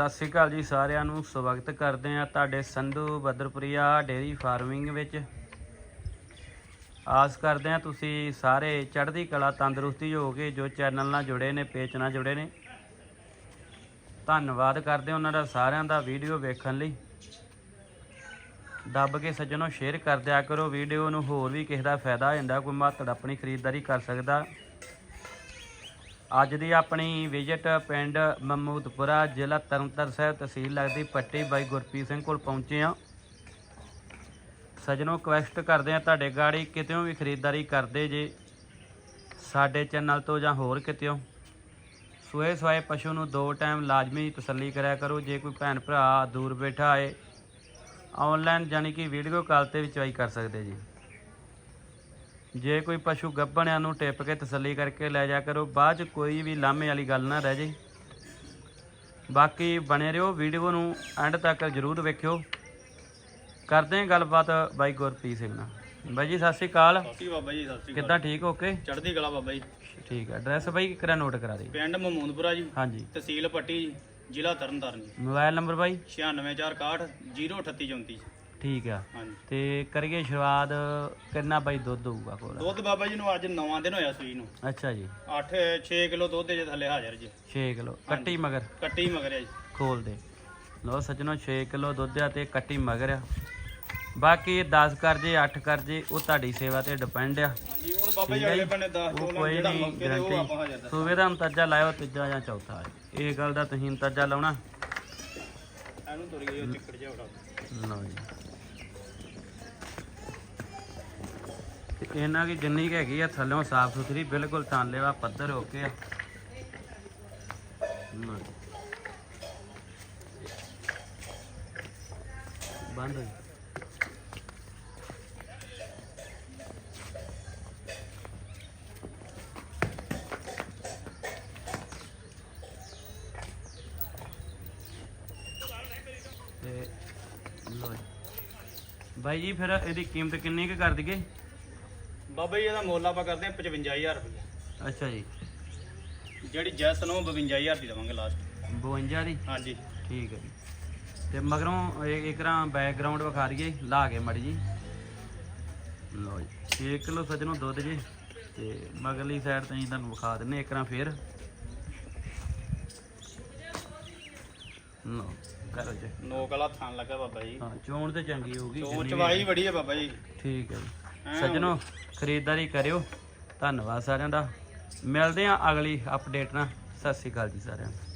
ਸਤਿ ਸ੍ਰੀ ਅਕਾਲ ਜੀ ਸਾਰਿਆਂ ਨੂੰ, ਸਵਾਗਤ ਕਰਦੇ ਆ ਤੁਹਾਡੇ ਸੰਧੂ ਬਦਰਪੁਰੀਆ ਡੇਰੀ ਫਾਰਮਿੰਗ ਵਿੱਚ। ਆਸ ਕਰਦੇ ਆ ਤੁਸੀਂ ਸਾਰੇ ਚੜ੍ਹਦੀ ਕਲਾ ਤੰਦਰੁਸਤੀ ਹੋ ਕੇ ਜੋ ਚੈਨਲ ਨਾਲ ਜੁੜੇ ਨੇ, ਪੇਜ ਨਾਲ ਜੁੜੇ ਨੇ। ਧੰਨਵਾਦ ਕਰਦੇ ਹਾਂ ਉਹਨਾਂ ਦਾ ਸਾਰਿਆਂ ਦਾ ਵੀਡੀਓ ਵੇਖਣ ਲਈ। ਦੱਬ ਕੇ ਸੱਜਣੋ ਸ਼ੇਅਰ ਕਰ ਦਿਆ ਕਰੋ, ਵੀਡੀਓ ਨੂੰ ਹੋਰ ਵੀ ਕਿਸੇ ਦਾ ਫਾਇਦਾ ਹੋ ਜਾਂਦਾ, ਕੋਈ ਮਾਤੜ ਆਪਣੀ ਖਰੀਦਦਾਰੀ ਕਰ ਸਕਦਾ। ਅੱਜ ਦੀ ਆਪਣੀ ਵਿਜ਼ਿਟ ਪਿੰਡ ਮਮੂਦਪੁਰਾ ਜ਼ਿਲ੍ਹਾ ਤਰਨਤਾਰਨ ਸਾਹਿਬ ਤਹਿਸੀਲ ਲੱਗਦੀ ਪੱਟੀ ਬਾਈ ਗੁਰਪ੍ਰੀਤ ਸਿੰਘ ਕੋਲ ਪਹੁੰਚੇ ਆ ਸੱਜਣੋ ਰਿਕਵੈਸਟ ਕਰਦੇ ਆ ਤੁਹਾਡੇ ਗਾੜੀ ਕਿਤੇੋਂ ਵੀ ਖਰੀਦਦਾਰੀ ਕਰਦੇ ਜੇ, ਸਾਡੇ ਚੈਨਲ ਤੋਂ ਜਾਂ ਹੋਰ ਕਿਤੇੋਂ ਸੋਏ ਸਵਾਏ ਪਸ਼ੂ ਨੂੰ ਦੋ ਟਾਈਮ ਲਾਜ਼ਮੀ ਤਸੱਲੀ ਕਰਿਆ ਕਰੋ, ਜੇ ਕੋਈ ਭੈਣ ਭਰਾ ਦੂਰ ਬੈਠਾ ਹੈ ਆਨਲਾਈਨ ਯਾਨੀ ਕਿ ਵੀਡੀਓ ਕਾਲ ਤੇ ਵੀ ਚੁਆਈ ਕਰ ਸਕਦੇ ਜੀ। ਜੇ ਕੋਈ ਪਸ਼ੂ ਗੱਭਣਿਆਂ ਨੂੰ ਟਿੱਪ ਕੇ ਤਸੱਲੀ ਕਰਕੇ ਲੈ ਜਾ ਕਰੋ ਬਾਅਦ ਚ ਕੋਈ ਵੀ ਲਾਮੇ ਵਾਲੀ ਗੱਲ ਨਾ ਰਹਿ ਜੇ। ਬਾਕੀ ਬਣੇ ਰਹੋ ਵੀਡੀਓ ਨੂੰ ਐਂਡ ਤੱਕ ਜਰੂਰ ਵੇਖਿਓ। ਕਰਦੇ ਹਾਂ ਗੱਲਬਾਤ ਬਾਈ ਗੁਰਪ੍ਰੀਤ ਸਿੰਘ ਨਾਲ। ਬਾਈ ਜੀ ਸਤਿ ਸ਼੍ਰੀ ਅਕਾਲ। ਸਤਿ ਸ਼੍ਰੀ ਅਕਾਲ ਬਾਬਾ ਜੀ ਸਤਿ ਸ਼੍ਰੀ ਅਕਾਲ। ਕਿੱਦਾਂ ਠੀਕ ਓਕੇ ਚੜ੍ਹਦੀ ਕਲਾ ਬਾਬਾ ਜੀ। ਠੀਕ ਹੈ ਐਡਰੈਸ ਬਾਈ ਕਿਹੜਾ ਨੋਟ ਕਰਾ ਦੇ? ਪਿੰਡ ਮਮੂਨਪੁਰਾ ਜੀ। ਹਾਂਜੀ। ਤਹਿਸੀਲ ਪੱਟੀ ਜ਼ਿਲ੍ਹਾ ਤਰਨਤਾਰਨ ਜੀ। ਮੋਬਾਈਲ ਨੰਬਰ ਬਾਈ? 96461 03834 ਠੀਕ ਆ। ਹਾਂਜੀ। ਤੇ ਕਰੀਏ ਸ਼ੁਰੂਆਤ ਕਿੰਨਾ ਬਾਈ ਦੁੱਧ ਹੋਊਗਾ ਕੋਲ? ਦੁੱਧ ਬਾਬਾ ਜੀ ਨੂੰ ਅੱਜ 9ਵਾਂ ਦਿਨ ਹੋਇਆ ਸੂਈ ਨੂੰ। ਅੱਛਾ ਜੀ। 8 6 ਕਿਲੋ ਦੁੱਧ ਦੇ ਥੱਲੇ ਹਾਜ਼ਰ ਜੀ। 6 ਕਿਲੋ ਕੱਟੀ ਮਗਰ? ਕੱਟੀ ਮਗਰ ਹੈ ਜੀ। ਖੋਲ ਦੇ। ਲੋ ਸੱਜਣੋ 6 ਕਿਲੋ ਦੁੱਧ ਆ ਤੇ ਕੱਟੀ ਮਗਰ ਆ। ਬਾਕੀ 10 ਕਰ ਜੇ 8 ਕਰ ਜੇ ਉਹ ਤੁਹਾਡੀ ਸੇਵਾ ਤੇ ਡਿਪੈਂਡ ਆ। ਹਾਂਜੀ ਉਹ ਬਾਬਾ ਜੀ ਅਗਲੇ। ਬੰਨੇ 10 ਉਹ ਤੋਲਾ ਕੋਈ ਜਿਹੜਾ ਨਹੀਂ ਮੌਕੇ ਤੇ ਉਹ ਆਪਾਂ ਹਾਜ਼ਰ ਸੂਬੇ ਦਾ ਲਾਇਓ ਤੀਜਾ ਜਾਂ ਚੌਥਾ। ਇਹ ਗੱਲ ਦਾ ਤੁਸੀਂ ਅੰਦਾਜ਼ਾ ਲਾਉਣਾ। ਇਹਨੂੰ ਤੁਰ ਗਈ ਉਹ ਚਿੱਕੜ ਜਿਹਾ ਬੜਾ ਲਓ ਜੀ। ਤੇ ਇਹਨਾਂ ਦੀ ਜਿੰਨੀ ਕੁ ਹੈਗੀ ਆ, ਥੱਲੋਂ ਸਾਫ਼ ਸੁਥਰੀ, ਬਿਲਕੁਲ ਥਾਂਲੇਵਾ ਪੱਧਰ ਹੋ ਕੇ ਆ। ਬੰਦ ਤੇ ਲਓ ਬਾਈ ਜੀ, ਫਿਰ ਇਹਦੀ ਕੀਮਤ ਕਿੰਨੀ ਕੁ ਕਰ ਦਈਏ? ਬਾਬਾ ਜੀ ਇਹਦਾ ਮੁੱਲ ਆਪਾਂ ਕਰਦੇ ਹਾਂ 55000 ਰੁਪਏ ਅੱਛਾ ਜੀ। ਜਿਹੜੀ ਜੈਸ ਨੂੰ 52000 ਦੀ ਦੇਵਾਂਗੇ ਲਾਸਟ 52 ਦੀ? ਹਾਂਜੀ। ਠੀਕ ਹੈ ਜੀ। ਤੇ ਮਗਰੋਂ ਇਹ ਇਕਰਾਂ ਬੈਕਗ੍ਰਾਉਂਡ ਵਿਖਾ ਦਈਏ ਲਾ ਕੇ ਮੜੀ ਜੀ। ਲਓ ਜੀ 6 ਕਿਲੋ ਸੱਜਣੋਂ ਦੁੱਧ ਜੀ। ਤੇ ਮਗਰਲੀ ਸਾਈਡ ਤੋਂ ਅਸੀਂ ਤੁਹਾਨੂੰ ਵਿਖਾ ਦਿੰਨੇ ਇਕਰਾਂ ਫੇਰ। ਲਓ ਕਰੋ ਜੀ। ਨੋਕ ਵਾਲਾ ਥਾਂ ਲੱਗਾ ਬਾਬਾ ਜੀ। ਹਾਂ ਚੋਣ ਤੇ ਚੰਗੀ ਹੋਊਗੀ ਚੋਂ ਜਿੰਨੀ ਵੀ ਚਵਾਈ ਬੜੀ ਹੈ ਬਾਬਾ ਜੀ। ਠੀਕ ਹੈ ਜੀ। ਸੱਜਣੋ, ਖਰੀਦਦਾਰੀ ਕਰਿਓ। ਧੰਨਵਾਦ ਸਾਰਿਆਂ ਦਾ। ਮਿਲਦੇ ਹਾਂ ਅਗਲੀ ਅਪਡੇਟ ਨਾਲ। ਸਤਿ ਸ਼੍ਰੀ ਅਕਾਲ ਜੀ ਸਾਰਿਆਂ ਨੂੰ।